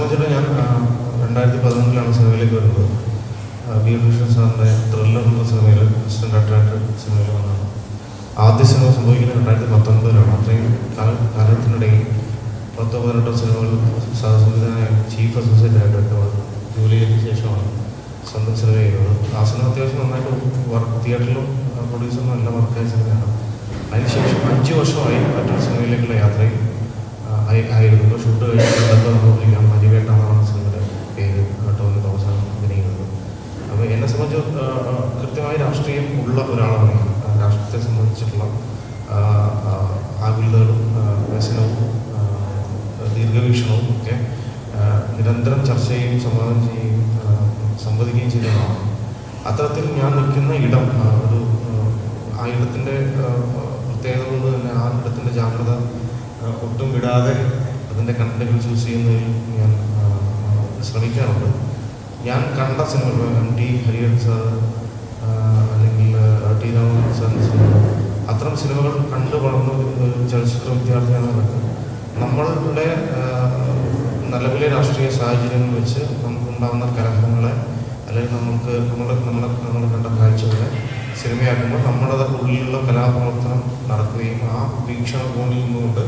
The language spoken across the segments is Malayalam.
സംബന്ധിച്ചിടത്തോളം ഞാൻ രണ്ടായിരത്തി പതിനൊന്നിലാണ് സിനിമയിലേക്ക് വരുന്നത്. ബി കൃഷ്ണൻ സാറിന്റെ ത്രില്ലർ എന്ന സിനിമയിൽ അസിസ്റ്റന്റ് ഡയറക്ടറായിട്ട് സിനിമയിൽ വന്നതാണ്. ആദ്യ സിനിമ സംഭവിക്കുന്നത് രണ്ടായിരത്തി പത്തൊൻപതിലാണ് അത്രയും കാല കാലത്തിനിടയിൽ പത്തോ പതിനെട്ടോ സിനിമകൾ സഹസംവിധാനായ ചീഫ് അസോസിയേറ്റ് ആയിട്ടൊക്കെ ജോലി ചെയ്തതിന് ശേഷമാണ് സ്വന്തം സിനിമ ചെയ്യുന്നത്. ആ സിനിമ അത്യാവശ്യം നന്നായിട്ട് വർക്ക് തിയേറ്ററിലും പ്രൊഡ്യൂസറിലും എല്ലാം വർക്കായ സിനിമയാണ്. അതിനുശേഷം അഞ്ച് വർഷമായി മറ്റൊരു സിനിമയിലേക്കുള്ള യാത്രയും ആയിരുന്നു ഷൂട്ട് കഴിഞ്ഞിട്ട് നമുക്ക് മഞ്ഞുവേട്ട എന്നാണ് സിനിമയുടെ പേര്? ടോമി തോമസാണ് അഭിനയിക്കുന്നത്. അപ്പോൾ എന്നെ സംബന്ധിച്ച് കൃത്യമായി രാഷ്ട്രീയം ഉള്ള ഒരാളാണ് രാഷ്ട്രീയത്തെ സംബന്ധിച്ചിട്ടുള്ള ആകുലതകളും വ്യസനവും ദീർഘവീക്ഷണവും ഒക്കെ നിരന്തരം ചർച്ച ചെയ്യുകയും സംവാദം ചെയ്യുകയും സംവദിക്കുകയും ചെയ്യുന്നതാണ് അത്തരത്തിൽ ഞാൻ നിൽക്കുന്ന ഇടം ഒരു ആ, ഇടത്തിന്റെ പ്രത്യേകത കൊണ്ട് തന്നെ ആ ഇടത്തിന്റെ ജാഗ്രത ഒട്ടും വിടാതെ അതിന്റെ കണ്ടന്റുകൾ ചൂസ് ചെയ്യുന്നതിൽ ഞാൻ ശ്രമിക്കാറുണ്ട്. ഞാൻ കണ്ട സിനിമകൾ എം ടി ഹരിഹരൻ സാർ അല്ലെങ്കിൽ ടി രാമകൃഷ്ണൻ സാറിന്റെ സിനിമകൾ അത്തരം സിനിമകൾ കണ്ടു വളർന്ന ചലച്ചിത്ര വിദ്യാർത്ഥിയാണ് നമ്മളുടെ നിലവിലെ രാഷ്ട്രീയ സാഹചര്യങ്ങൾ വെച്ച് നമുക്കുണ്ടാകുന്ന കലഹങ്ങളെ അല്ലെങ്കിൽ നമുക്ക് നമ്മുടെ നമ്മളെ നമ്മൾ കണ്ട കാഴ്ചകളെ സിനിമയാക്കുമ്പോൾ നമ്മുടെ ഉള്ളിലുള്ള കലാപ്രവർത്തനം നടക്കുകയും ആ വീക്ഷണകോണിൽ നിന്നുകൊണ്ട്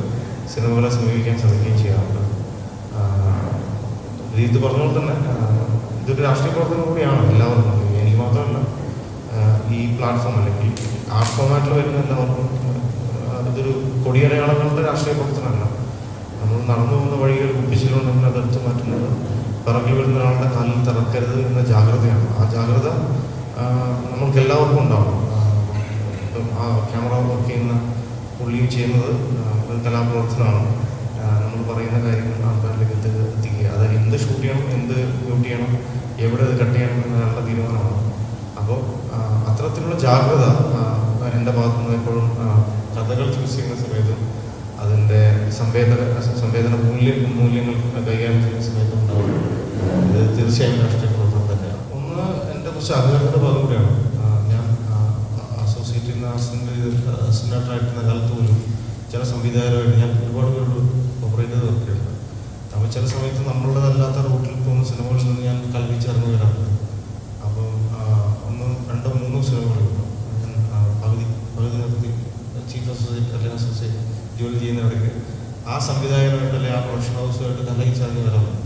സിനിമകളെ സമീപിക്കാൻ ശ്രമിക്കുകയും ചെയ്യാറുണ്ട്. രീതി പറഞ്ഞതുപോലെ തന്നെ ഇതൊരു രാഷ്ട്രീയ പ്രവർത്തനം കൂടിയാണ് എല്ലാവർക്കും. എനിക്ക് മാത്രമല്ല ഈ പ്ലാറ്റ്ഫോം അല്ലെങ്കിൽ ആർട്ട് ഫോമാറ്റിൽ വരുന്ന എല്ലാവർക്കും ഇതൊരു കൊടിയടയാളങ്ങളുടെ രാഷ്ട്രീയ പ്രവർത്തനമല്ല. നമ്മൾ നടന്നു പോകുന്ന വഴികൾ കുപ്പിച്ചിലുണ്ടെങ്കിൽ അതെടുത്ത് മാറ്റുന്നത് പിറകിൽ വരുന്ന ഒരാളുടെ കാലിൽ തറക്കരുത് എന്ന ജാഗ്രതയാണ്. ആ ജാഗ്രത ആ, നമ്മൾക്ക് എല്ലാവർക്കും ഉണ്ടാവും. ആ, ക്യാമറ വർക്ക് ചെയ്യുന്ന പുള്ളിയും ചെയ്യുന്നത് ഒരു കലാപ്രവർത്തനമാണ്. നമ്മൾ പറയുന്ന കാര്യങ്ങൾ ആൾക്കാരിലേക്ക് എത്തി എത്തിക്കുക. അത് എന്ത് ഷൂട്ട് ചെയ്യണം എന്ത് ഷൂട്ട് ചെയ്യണം എവിടെ അത് കട്ട് ചെയ്യണം എന്നുള്ള തീരുമാനമാണ്. അപ്പോൾ അത്തരത്തിലുള്ള ജാഗ്രത എന്റെ ഭാഗത്തു നിന്ന് എപ്പോഴും കഥകൾ ചൂസ് ചെയ്യുന്ന സമയത്തും അതിന്റെ സംവേദന സംവേദന മൂല്യ മൂല്യങ്ങൾ കൈകാര്യം ചെയ്യുന്ന സമയത്തും ഉണ്ടാവും. ഇത് തീർച്ചയായും രാഷ്ട്രീയ കുറച്ച് അധികാരത്തിന്റെ ഭാഗം കൂടിയാണ് ഞാൻ അസോസിയേറ്റ് ചെയ്യുന്ന അസിസ്റ്റന്റായിട്ടിരുന്ന കാലത്ത് പോലും ചില സംവിധായകരുമായിട്ട് ഞാൻ ഒരുപാട് പേരോട് ഓപ്പറേറ്റ് ചെയ്ത് വർക്ക് അപ്പോൾ ചില സമയത്ത് നമ്മളുടേതല്ലാത്ത റൂട്ടിൽ പോകുന്ന സിനിമകളിൽ നിന്ന് ഞാൻ കൽപ്പിച്ചിറങ്ങി വരാറുണ്ട്. അപ്പം ആ, ഒന്ന് രണ്ടോ മൂന്നോ ആ, പകുതി പകുതി നിർത്തി ചീഫ് അസോസിയേറ്റ് അല്ലെങ്കിൽ അസോസിയേറ്റ് ജോലി ചെയ്യുന്നവരൊക്കെ ആ സംവിധായകരുമായിട്ട് അല്ലെങ്കിൽ ആ പ്രൊഡക്ഷൻ ഹൗസുമായിട്ട് കലഹിച്ചിറങ്ങി വരാറുണ്ട്.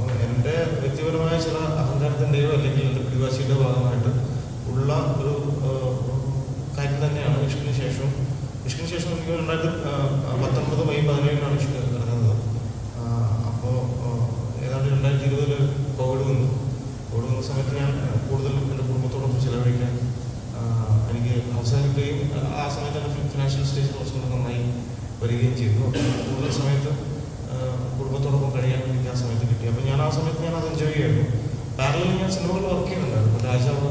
അപ്പോൾ എന്റെ വ്യക്തിപരമായ ചില അഹങ്കാരത്തിന്റെയോ അല്ലെങ്കിൽ എന്റെ പിടിവാശിയുടെ ഭാഗമായിട്ട് ഉള്ള ഒരു കാര്യം തന്നെയാണ് വിഷുവിന് ശേഷവും. വിഷുവിന് ശേഷം എനിക്ക് രണ്ടായിരത്തി ആ, പത്തൊമ്പത് മെയ് പതിനേഴിനാണ് വിഷു ഇറങ്ങുന്നത്. അപ്പോൾ ഏതാണ്ട് രണ്ടായിരത്തി ഇരുപതിൽ കോവിഡ് വന്നു. കോവിഡ് വന്ന സമയത്ത് ഞാൻ കൂടുതലും എന്റെ കുടുംബത്തോടൊപ്പം ചിലവഴിക്കാൻ എനിക്ക് അവസരം കിട്ടുകയും ആ സമയത്ത് എന്റെ ഫിനാൻഷ്യൽ സ്റ്റേജ് കുറച്ചുകൂടെ നന്നായി വരികയും ചെയ്തു. കൂടുതൽ സമയത്ത് കുടുംബത്തോടൊപ്പം കഴിയാൻ എനിക്ക് ആ സമയത്ത് കിട്ടി. അപ്പോൾ ഞാൻ ആ സമയത്ത് ഞാൻ അത് എൻജോയ് ചെയ്യായിരുന്നു പാരലിൽ ഞാൻ സിനിമകൾ വർക്ക് ചെയ്യുന്നുണ്ടായിരുന്നു. രാജാവ്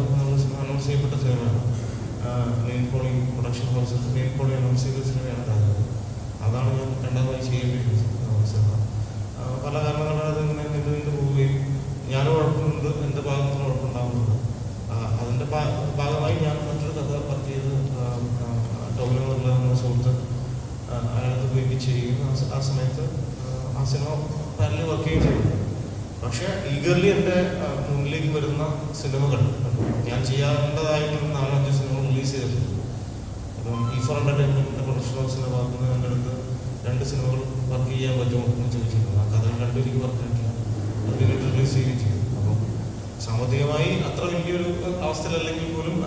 അനൗൺസ് ചെയ്യപ്പെട്ട സിനിമയാണ് മെയിൻ പോളി പ്രൊഡക്ഷൻ ഹൗസ് മെയിൻ പോളി അനൗൺസ് ചെയ്ത സിനിമയാണ് രാജാവ് അതാണ് ഞാൻ രണ്ടാമതായി ചെയ്യേണ്ടിയിരുന്നത് ആ, സിനിമ ആ, പല കാരണങ്ങളാൽ അതിങ്ങനെ നീണ്ടു നീണ്ടു പോവുകയും ഞാൻ കുഴപ്പമുണ്ട് എന്റെ ഭാഗത്ത് നിന്ന് കുഴപ്പമുണ്ടാകുന്നുണ്ട് ആ, അതിന്റെ ഭാ- ഭാഗമായി ഞാൻ മറ്റൊരു കഥ വർക്ക് ചെയ്ത് ടോമിനോ എന്നുള്ള നമ്മുടെ സുഹൃത്ത് ആ, അയാളത് ഉപയോഗിച്ച് ചെയ്യുകയും ആ സ- ആ സമയത്ത് ആ, ആ സിനിമ പാരലിൽ വർക്ക് ചെയ്യുകയും ചെയ്തു ഈഗർലി എന്റെ മുന്നിലേക്ക് വരുന്ന സിനിമകൾ. ഞാൻ ചെയ്യാറുണ്ടതായിട്ടുള്ള നാലഞ്ച് സിനിമകൾ റിലീസ് ചെയ്തിട്ടുണ്ട്. അപ്പം ഈ ഫോർ എന്റർടൈൻമെന്റിന്റെ പ്രൊഡക്ഷൻ ഹൗസിന്റെ ഭാഗത്ത് രണ്ട് സിനിമകൾ വർക്ക് ചെയ്യാൻ പറ്റുമോ എന്ന് ചോദിച്ചിരുന്നു ആ കഥകൾ രണ്ടും എനിക്ക് വർക്ക് ചെയ്തിട്ടില്ല അത് പിന്നീട് റിലീസ് ചെയ്യുകയും ചെയ്തു അപ്പം സാമ്പത്തികമായി അത്ര വലിയൊരു അവസ്ഥയിലല്ലെങ്കിൽ പോലും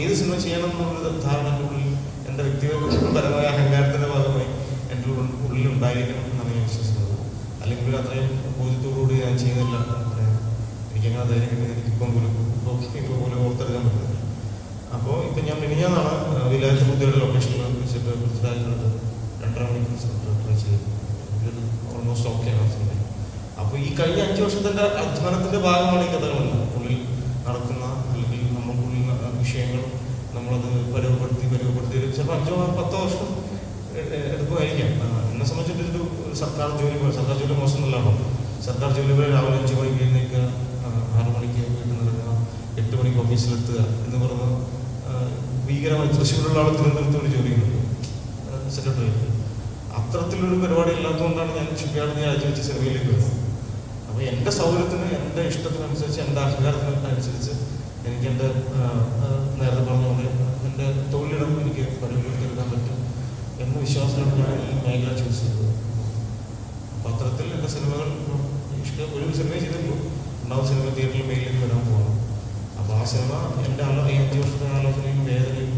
ഏത് സിനിമ ചെയ്യണം എന്നുള്ളത് ധാരണ എന്റെ ഉള്ളിൽ എന്റെ വ്യക്തിപരമായ അഹങ്കാരത്തിന്റെ ഭാഗമായി എന്റെ ഉള്ളിൽ ഉണ്ടായിരിക്കണം. അല്ലെങ്കിൽ അത്രയും ബോധ്യത്തോടുകൂടി ഞാൻ പറയാം. എനിക്കങ്ങനെ ധൈര്യം കിട്ടിയത് എനിക്കിപ്പം പോലും ഇപ്പോൾ പോലും ഓർത്തെടുക്കാൻ പറ്റുന്നത് അപ്പോൾ ഇപ്പം ഞാൻ മിനിഞ്ഞാന്നാണ് വിലായത്ത് ബുദ്ധിയുടെ ലൊക്കേഷനിൽ വെച്ചിട്ട് പൃഥ്വിരാജിനോട് രണ്ടര മണിക്കൂർ ട്രൈ ഓൾമോസ്റ്റ് ഓക്കെ ആണ് അപ്പോൾ ഈ കഴിഞ്ഞ അഞ്ച് വർഷത്തിന്റെ അധ്വാനത്തിന്റെ ഭാഗമാണ് ഈ കഥകളെല്ലാം ഉള്ളിൽ നടക്കുന്ന അല്ലെങ്കിൽ നമ്മൾക്കുള്ളിൽ വിഷയങ്ങൾ നമ്മളത് പരുവപ്പെടുത്തി പരുവപ്പെടുത്തി. ചിലപ്പോൾ അഞ്ചോ പത്തോ വർഷം എടുക്കുമായിരിക്കാം എന്നെ സംബന്ധിച്ചിട്ട് ഇതൊരു സർക്കാർ ജോലി പോലെ സർക്കാർ ജോലി മോശമൊന്നുമല്ലാണോ സർക്കാർ ജോലി പോലെ രാവിലെ അഞ്ച് മണിക്ക് എഴുന്നേൽക്കുക ആറു മണിക്ക് വീട്ടിൽ ഇറങ്ങുക എട്ട് മണിക്ക് ഓഫീസിലെത്തുക എന്ന് പറഞ്ഞ് ഭീകരമായി തൃശ്ശൂരുള്ള ആൾ തിരുവനന്തപുരത്ത് ഒരു ജോലി സെക്രട്ടറി അത്തരത്തിലൊരു പരിപാടി ഇല്ലാത്തതുകൊണ്ടാണ് ഞാൻ ഷിപ്പ്യാർഡിൽ നിന്ന് രാജിവെച്ച് സിനിമയിലേക്ക് വരുന്നത്. അപ്പോൾ എന്റെ സൗകര്യത്തിന് എന്റെ ഇഷ്ടത്തിനനുസരിച്ച് എന്റെ അധികാരത്തിനനുസരിച്ച് എനിക്ക് എന്റെ നേരത്തെ പറഞ്ഞ എന്റെ തൊഴിലിടം എനിക്ക് പരിപാലിച്ചെടുക്കാൻ പറ്റും. എന്ന വിശ്വാസത്തിലാണ് ഈ മേഖല ചൂസ് ചെയ്തത്. പത്രത്തിൽ എന്റെ സിനിമകൾ ഇഷ്ടം ഒരു സിനിമ ചെയ്തിട്ടുള്ളൂ ഉണ്ടാവും സിനിമ തിയേറ്ററിൽ മെയിലേക്ക് വരാൻ പോകണം അപ്പോൾ ആ സിനിമ എന്റെ ആലോ ഈ അഞ്ച് വർഷത്തെ ആലോചനയും വേദനയും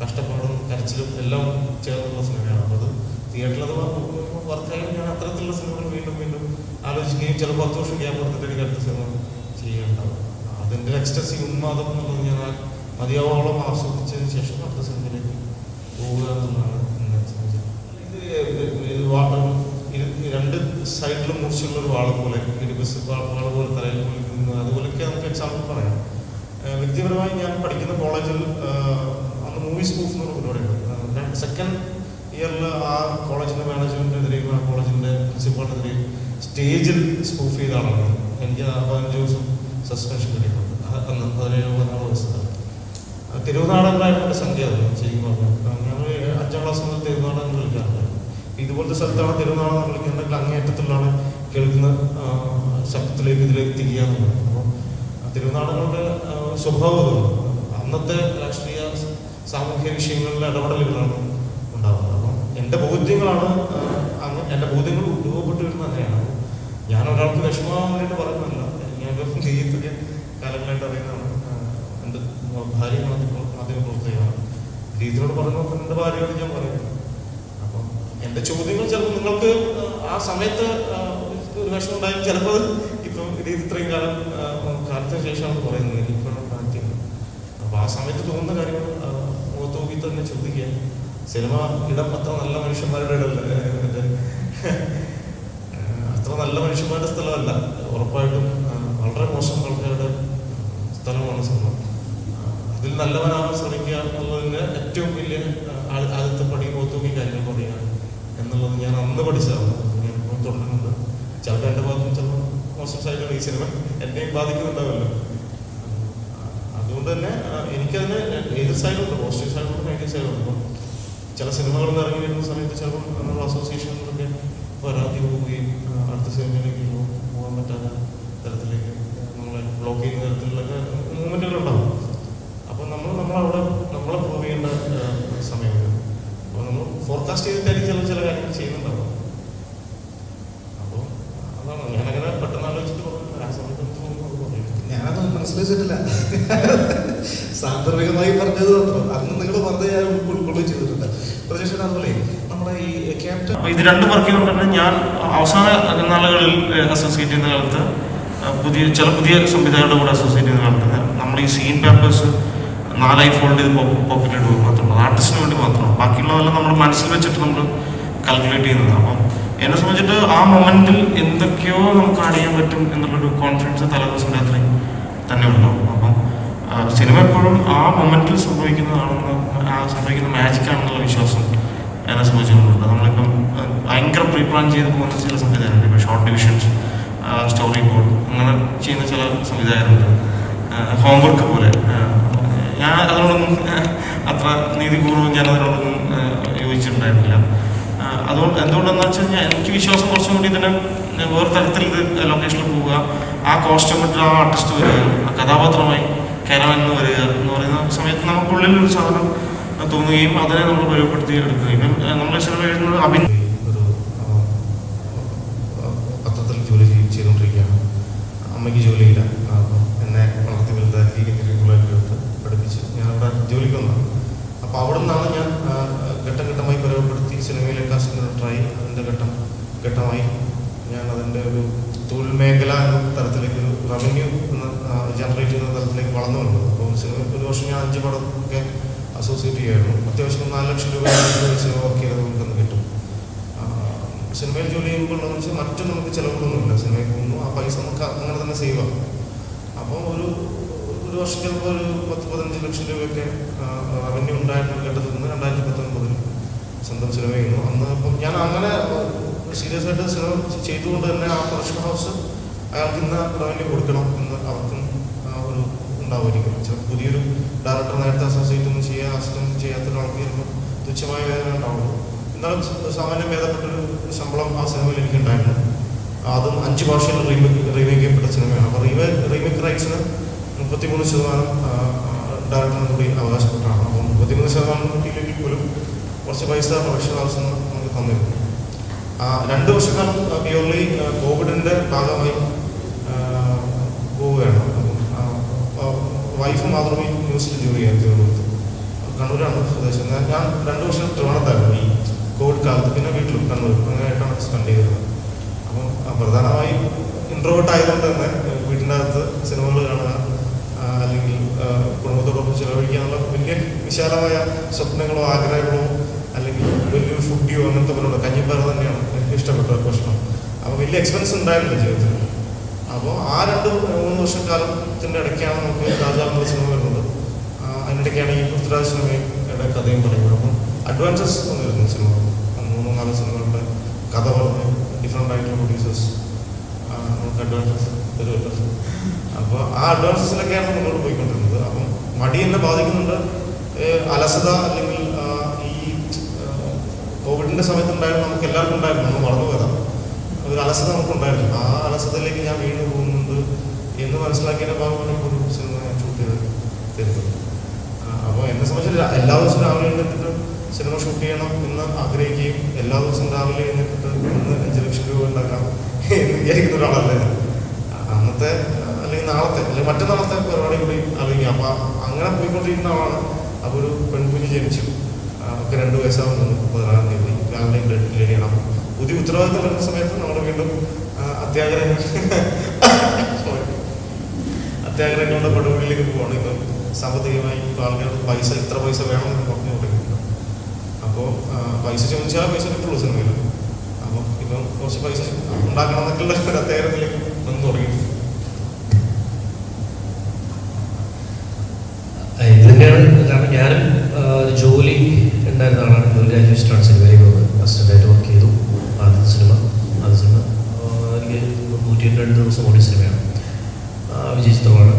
കഷ്ടപ്പാടും കരച്ചിലും എല്ലാം ചേർന്നുള്ള സിനിമയാണ്. അപ്പോൾ അത് തിയേറ്ററിൽ അത് വർക്കായി ഞാൻ അത്തരത്തിലുള്ള സിനിമകൾ വീണ്ടും വീണ്ടും ആലോചിക്കുകയും ചിലപ്പോൾ പത്ത് വർഷം ഗ്യാപ്പ് എടുത്തിട്ട് എനിക്ക് അടുത്ത സിനിമ ചെയ്യുകയുണ്ടാവും. അതിന്റെ എക്സ്ട്രസി ഉന്മാദം എന്നുള്ളത് ഞാൻ മതിയാവോളം ആസ്വദിച്ചതിന് ശേഷം അടുത്ത സിനിമയിലേക്ക് പോവുക എന്നുള്ളതാണ്. ഇത് ഇത് വാ- ഇത് രണ്ട് സൈഡിലും മുറിച്ചുള്ള ഒരു വാള പോലെ ഒരു വാള പോലെ തലയിൽ കുളിക്കുന്നത് അതുപോലെയൊക്കെ നമുക്ക് എക്സാമ്പിൾ പറയാം വ്യക്തിപരമായി ഞാൻ പഠിക്കുന്ന കോളേജിൽ അന്ന് മൂവി സ്കൂഫ് എന്ന് പറഞ്ഞ പരിപാടിയുണ്ട് സെക്കൻഡ് ഇയറിൽ ആ കോളേജിന്റെ മാനേജ്മെന്റിനെതിരെയും ആ കോളേജിന്റെ പ്രിൻസിപ്പാളിനെതിരെയും സ്റ്റേജിൽ സ്പൂഫ് ചെയ്ത ആളാണ് എനിക്ക് പതിനഞ്ച് ദിവസം സസ്പെൻഷൻ കിട്ടിയിട്ടുണ്ട് അന്ന് പതിനേഴ് പതിനാറ് ദിവസത്തിൽ തിരുവനാടകങ്ങളായിരുന്നു എന്റെ സംഖ്യ ചെയ്യുമ്പോൾ ഞങ്ങൾ ഇതുപോലത്തെ സ്ഥലത്താണ് തിരുവനാടകം കളിക്കുന്നുണ്ടെങ്കിൽ അങ്ങേയറ്റത്തിലാണ് കേൾക്കുന്ന ശബ്ദത്തിലേക്ക് ഇതിലേക്ക് തിരിയാന്നുള്ളത് അപ്പോൾ തിരുനാളുകളുടെ ആ, സ്വഭാവം അതാണ്. അന്നത്തെ രാഷ്ട്രീയ സാമൂഹ്യ വിഷയങ്ങളിലെ ഇടപെടലുകളാണ് ഉണ്ടാകുന്നത്. അപ്പം എന്റെ ബോധ്യങ്ങളാണ് അങ്ങ് എന്റെ ബോധ്യങ്ങൾ രൂപപ്പെട്ടു വരുന്നത് അങ്ങനെയാണ്. ഞാൻ ഒരാൾക്ക് വിഷമമാകാൻ വേണ്ടിയിട്ട് പറയുന്നതല്ല. ഞാൻ നെയ്യത്തൊക്കെ കാലങ്ങളായിട്ട് അറിയുന്നതാണ്. എന്റെ ഭാര്യ മാധ്യമ മാധ്യമ പ്രവർത്തകയാണ് രീതിയോട് പറഞ്ഞപ്പോൾ എന്റെ ഭാര്യയോട് ഞാൻ എന്റെ ചോദ്യങ്ങൾ ചിലപ്പോൾ നിങ്ങൾക്ക് ആ, സമയത്ത് ഒരു വിഷമം ഉണ്ടായാലും ചിലപ്പോൾ ഇപ്പം ഇത് ഇത്രയും കാലം കാലത്തിന് ശേഷമാണ് പറയുന്നത് ഇപ്പോഴും പ്രാക്ടിക്കൽ അപ്പോൾ ആ സമയത്ത് തോന്നുന്ന കാര്യങ്ങൾ മുഖത്ത് നോക്കി തന്നെ ചോദിക്കുക. സിനിമ ഇടം അത്ര നല്ല മനുഷ്യന്മാരുടെ ഇടമല്ല ഏ, അത്ര നല്ല മനുഷ്യന്മാരുടെ സ്ഥലമല്ല. ഉറപ്പായിട്ടും വളരെ മോശം ആൾക്കാരുടെ സ്ഥലമാണ് സിനിമ. അതിൽ നല്ലവനാവാൻ ശ്രമിക്കുക എന്നുള്ളതിന്റെ ഏറ്റവും വലിയ ആദ്യത്തെ പടി മുഖത്ത് കാര്യങ്ങൾ പറയുക എന്നുള്ളത് ഞാൻ അന്ന് പഠിച്ചതാണ്. ഞാൻ തുടരുന്നുണ്ട്. ചിലപ്പോൾ എന്റെ ഭാഗത്തും ചിലപ്പോൾ മോശം സൈഡാണ് ഈ സിനിമ എന്നെയും ബാധിക്കുന്നുണ്ടാവല്ലോ. അതുകൊണ്ട് തന്നെ എനിക്കതിന് ഏത് സൈഡുണ്ട് പോസിറ്റീവ് സൈഡുണ്ട് നെഗറ്റീവ് സൈഡുണ്ട് അപ്പം ചില സിനിമകൾ ഇറങ്ങി വരുന്ന സമയത്ത് ചിലപ്പോൾ നമ്മുടെ അസോസിയേഷനിലൊക്കെ പരാതി പോവുകയും അടുത്ത സിനിമയിലേക്ക് പോകാൻ പറ്റാത്ത തരത്തിലേക്ക് നമ്മളെ ബ്ലോക്ക് ചെയ്യുന്ന തരത്തിലുള്ളൊക്കെ മൂവ്മെന്റുകൾ ഉണ്ടാവും. അപ്പോൾ നമ്മൾ നമ്മളവിടെ നമ്മളെ പ്രൂവ് ചെയ്യേണ്ട സമയമാണ്. സമയം അപ്പോൾ നമ്മൾ ഫോർകാസ്റ്റ് ചെയ്തിട്ടായിരിക്കും ചില ചില കാര്യങ്ങൾ ചെയ്യുന്നുണ്ടാവും അപ്പോൾ അതാണ് ഞാനങ്ങനെ പെട്ടെന്ന് ആലോചിച്ചിട്ട് പറഞ്ഞു ആ സമയത്ത് എനിക്ക് തോന്നുന്നു അത് പറയും ഞാനത് മനസ്സിലാക്കിയിട്ടില്ല സാന്ദർഭികമായി പറഞ്ഞത് മാത്രം. അന്ന് നിങ്ങൾ പറഞ്ഞത് ഞാൻ ഉൾക്കൊള്ളുകയും ചെയ്തിട്ടുണ്ട്. പ്രജേഷൻ അതുപോലെ നമ്മുടെ ഈ ക്യാപ്റ്റൻ ഇത് രണ്ടും വർക്ക് ചെയ്തുകൊണ്ട് ഞാൻ അവസാന നാളുകളിൽ അസോസിയേറ്റ് ചെയ്യുന്ന കാലത്ത് പുതിയ ചില പുതിയ സംവിധായകരുടെ കൂടെ അസോസിയേറ്റ് ചെയ്യുന്ന കാലത്ത് നമ്മൾ ഈ സീൻ പേപ്പേഴ്സ് നാലായി ഫോൾഡ് ചെയ്ത് പോക്കറ്റ് ഇടുക മാത്രമാണ്. ആർട്ടിസ്റ്റിന് വേണ്ടി മാത്രമാണ്. ബാക്കിയുള്ളതെല്ലാം നമ്മൾ മനസ്സിൽ വെച്ചിട്ട് നമ്മൾ കാൽക്കുലേറ്റ് ചെയ്യുന്നതാണ്. അപ്പം എന്നെ സംബന്ധിച്ചിട്ട് ആ മൊമെന്റിൽ എന്തൊക്കെയോ നമുക്ക് ആഡ് ചെയ്യാൻ പറ്റും എന്നുള്ളൊരു കോൺഫിഡൻസ് തലേദിവസം രാത്രി തന്നെ ഉണ്ടാവും. അപ്പം സിനിമ എപ്പോഴും ആ മൊമെന്റിൽ സംഭവിക്കുന്നതാണെന്ന് ആ സംഭവിക്കുന്ന മാജിക് ആണെന്നുള്ള വിശ്വാസം എന്നെ സംബന്ധിച്ചിട്ടുണ്ട് നമ്മളിപ്പം ഭയങ്കര പ്രീ പ്ലാൻ ചെയ്ത് പോകുന്ന ചില സംവിധായകരുണ്ട് ഇപ്പോൾ ഷോർട്ട് ഡിവിഷൻസ് സ്റ്റോറി ബോർഡ് അങ്ങനെ ചെയ്യുന്ന ചില സംവിധായകരുണ്ട് ഹോംവർക്ക് പോലെ. ഞാൻ അതിനോടൊന്നും അത്ര നീതിപൂർവം ഞാൻ അതിനോടൊന്നും യോജിച്ചിട്ടുണ്ടായിരുന്നില്ല. അതുകൊണ്ട് എന്തുകൊണ്ടെന്ന് വെച്ച് കഴിഞ്ഞാൽ എനിക്ക് വിശ്വാസം കുറച്ചും കൂടി ഇതിനെ വേറെ തരത്തിൽ ഇത് ലൊക്കേഷനിൽ പോവുക ആ കോസ്റ്റ്യൂം ഇട്ട് ആ ആർട്ടിസ്റ്റ് വരിക ആ കഥാപാത്രമായി കയറാമെന്ന് വരിക എന്ന് പറയുന്ന സമയത്ത് നമുക്കുള്ളിൽ ഒരു സാധനം തോന്നുകയും അതിനെ നമ്മൾ ഉപയോഗപ്പെടുത്തി എടുക്കുകയും നമ്മൾ സിനിമ എഴുതുന്നത് ആ, പത്രത്തിൽ ജോലി ചെയ്തുകൊണ്ടിരിക്കുകയാണ്. അമ്മയ്ക്ക് ജോലിയില്ല. എന്നെ വളർത്തി വലുതാക്കി എഞ്ചിനീയറിംഗ് കോളേജിൽ എടുത്ത് പഠിപ്പിച്ച് ഞാൻ അവിടെ ജോലിക്ക് വന്നതാണ്. അപ്പോൾ അവിടെ നിന്നാണ് ഞാൻ ഘട്ടം ഘട്ടമായി പരമപ്പെടുത്തി സിനിമയിലേക്ക് ഡയറക്ടറായി അതിന്റെ ഘട്ടം ഘട്ടമായി ഞാൻ അതിന്റെ ഒരു തൊഴിൽ മേഖല എന്ന തരത്തിലേക്ക് ഒരു റവന്യൂ ജനറേറ്റ് ചെയ്യുന്ന തരത്തിലേക്ക് വളർന്നു വന്നു അപ്പോൾ സിനിമ ഒരു വർഷം ഞാൻ അഞ്ച് പടം ഒക്കെ അസോസിയേറ്റ് ചെയ്യുമായിരുന്നു അത്യാവശ്യം നാല് ലക്ഷം രൂപ സിനിമ വർക്ക് ചെയ്തത് നമുക്കൊന്ന് കിട്ടും. സിനിമയിൽ ജോലി ചെയ്യുമ്പോൾ എന്ന് വെച്ചാൽ മറ്റും നമുക്ക് ചിലവുകളൊന്നുമില്ല. സിനിമയിൽ പോകുന്നു ആ പൈസ നമുക്ക് അങ്ങനെ തന്നെ സേവ് ആകും അപ്പോൾ ഒരു ഒരു വർഷം ചിലപ്പോൾ ഒരു പത്ത് പതിനഞ്ച് ലക്ഷം രൂപയൊക്കെ റവന്യൂ ഉണ്ടായിരുന്ന ഘട്ടത്തിൽ നിന്ന് രണ്ടായിരത്തി പത്തൊൻപതിൽ സ്വന്തം സിനിമ ചെയ്യുന്നു. അന്ന് അപ്പം ഞാൻ അങ്ങനെ സീരിയസ് ആയിട്ട് ശ്രമം ചെയ്തുകൊണ്ട് തന്നെ ആ പ്രൊഡക്ഷൻ ഹൗസ് അയാൾക്ക് ഇന്ന് റവന്യൂ കൊടുക്കണം എന്ന് അവർക്കും ഒരു ഉണ്ടാവുമായിരിക്കും. ചിലപ്പോൾ പുതിയൊരു ഡയറക്ടർ നേരത്തെ അസോസിയേറ്റ് ഒന്നും ചെയ്യാൻ അസിസ്റ്റന്റ് ചെയ്യാത്ത ഒരാൾക്ക് ചിലപ്പോൾ തുച്ഛമായ വേദന ഉണ്ടാവുള്ളൂ. എന്നാലും സാമാന്യം ഭേദപ്പെട്ടൊരു ശമ്പളം ആ സിനിമയിൽ എനിക്കുണ്ടായിരുന്നു. അതും അഞ്ച് ഭാഷയിൽ റീമേക്ക് റീമേക്ക് ചെയ്യപ്പെട്ട സിനിമയാണ് അപ്പോൾ റീമേ റീമേക്ക് റൈറ്റ്സിന് മുപ്പത്തിമൂന്ന് ശതമാനം ഡയറക്ടറിന് കൂടി അവകാശപ്പെട്ടാണ്. അപ്പോൾ മുപ്പത്തിമൂന്ന് ശതമാനം കിട്ടിയില്ലെങ്കിൽ പോലും കുറച്ച് പൈസ പ്രൊഡക്ഷൻ ഹൗസ് നമുക്ക് തന്നിരുന്നു രണ്ട് വർഷക്കാലം പ്യൂർലി കോവിഡിന്റെ ഭാഗമായി പോവുകയാണ്. വൈഫ് മാത്രമേ ന്യൂസിൽ ജോലി ചെയ്യാൻ തിരുവനന്തപുരത്ത് കണ്ണൂരാണ് സ്വദേശം ഞാൻ രണ്ട് വർഷം തിരുവനന്തപുരത്തായിരുന്നു ഈ കോവിഡ് കാലത്ത്. പിന്നെ വീട്ടിലും കണ്ണൂർ. അങ്ങനെയായിട്ടാണ് സ്പെൻഡ് ചെയ്തത്. അപ്പം പ്രധാനമായും ഇൻട്രോവേർട്ട് ആയതുകൊണ്ട് തന്നെ വീട്ടിന്റെ അകത്ത് സിനിമകൾ കാണുക അല്ലെങ്കിൽ കുടുംബത്തോടൊപ്പം ചിലവഴിക്കാനുള്ള വലിയ വിശാലമായ സ്വപ്നങ്ങളോ ആഗ്രഹങ്ങളോ അല്ലെങ്കിൽ വലിയൊരു ഫുഡിയോ അങ്ങനത്തെ പോലുള്ള കഞ്ഞിപ്പാറ തന്നെയാണ് ഇഷ്ടപ്പെട്ട ഭക്ഷണം അപ്പോൾ വലിയ എക്സ്പെൻസ് ഉണ്ടായിരുന്നില്ല ജീവിതത്തിൽ. അപ്പോൾ ആ രണ്ട് മൂന്ന് വർഷക്കാലത്തിന്റെ ഇടയ്ക്കാണ് നമുക്ക് രാജാവിന്റെ സിനിമ വരുന്നത്. അതിനിടയ്ക്കാണ് ഈ പൃഥ്വിരാജ് സിനിമയുടെ കഥയും പറയുന്നത്. അപ്പം അഡ്വാൻസസ് വന്നിരുന്നു സിനിമ. മൂന്നോ നാലോ സിനിമകളുടെ കഥ പറഞ്ഞ് ഡിഫറെന്റ് ആയിട്ടുള്ള പ്രൊഡ്യൂസേഴ്സ് നമുക്ക് അഡ്വാൻസസ് തരുമല്ലോ. അപ്പോൾ ആ അഡ്വാൻസസിലൊക്കെയാണ് മുന്നോട്ട് പോയിക്കൊണ്ടിരുന്നത്. അപ്പം മടി എന്നെ ബാധിക്കുന്നുണ്ട് അലസത അല്ലെങ്കിൽ കോവിഡിന്റെ സമയത്തുണ്ടായിരുന്നു നമുക്ക് എല്ലാവർക്കും ഉണ്ടായിരുന്നു നമ്മൾ മറന്നു വരാം ഒരു അലസത നമുക്കുണ്ടായിരുന്നു. ആ അലസതയിലേക്ക് ഞാൻ വീണ്ടും പോകുന്നുണ്ട് എന്ന് മനസ്സിലാക്കിയതിന്റെ ഭാഗമാണ് ഇപ്പോൾ ഒരു സിനിമ ഞാൻ ഷൂട്ട് ചെയ്ത് തരുന്നത്. അപ്പോൾ എന്നെ സംബന്ധിച്ച് എല്ലാ ദിവസവും രാവിലെ എഴുന്നേറ്റിട്ട് സിനിമ ഷൂട്ട് ചെയ്യണം എന്ന് ആഗ്രഹിക്കുകയും എല്ലാ ദിവസവും രാവിലെ എഴുന്നേറ്റിട്ട് ഇന്ന് അഞ്ച് ലക്ഷം രൂപ ഉണ്ടാക്കാം എന്ന് വിചാരിക്കുന്ന ഒരാളല്ല അന്നത്തെ അല്ലെങ്കിൽ നാളത്തെ അല്ലെങ്കിൽ മറ്റന്നാളത്തെ പരിപാടി കൂടി ആലോചിക്കുക അപ്പോൾ അങ്ങനെ പോയിക്കൊണ്ടിരിക്കുന്ന ആളാണ്. അപ്പോൾ ഒരു പെൺകുഞ്ഞ് ജനിച്ചു. ഒക്കെ രണ്ട് വയസ്സാവുന്നു പതിനാറാം തീയതി രാവിലെ ബ്ലഡ് ചെയ്യണം പുതിയ ഉത്തരവാദിത്തം വരുന്ന സമയത്ത് നമ്മൾ വീണ്ടും അത്യാഗ്രഹം. അത്യാഗ്രഹങ്ങളുടെ പടുകുകളിലേക്ക് പോവാണ്. ഇപ്പം സാമ്പത്തികമായി ഇപ്പോൾ ആൾക്കാർക്ക് പൈസ ഇത്ര പൈസ വേണമെന്ന് പറഞ്ഞു തുടങ്ങിയിട്ടുണ്ട്. അപ്പോൾ പൈസ ചോദിച്ചാൽ പൈസ കിട്ടുള്ളൂ സിനിമയിൽ. അപ്പം ഇപ്പം കുറച്ച് പൈസ ഉണ്ടാക്കണം എന്നൊക്കെയുള്ള ഒരു അത്യാഗ്രഹത്തിലേക്ക് വന്ന് തുടങ്ങി. ഇതൊക്കെയാണ് കാരണം ഞാനും ജോലി ഉണ്ടായിരുന്ന ആളാണ് ജോലി രാജേഷിനാണ് സിനിമയിലേക്ക് വന്നത് അസിസ്റ്റന്റായിട്ട് വർക്ക് ചെയ്തു. ആദ്യത്തെ സിനിമ ആദ്യ സിനിമ എനിക്ക് നൂറ്റി രണ്ട് ദിവസം ഓടിയ സിനിമയാണ് വിജയ ചിത്രമാണ്.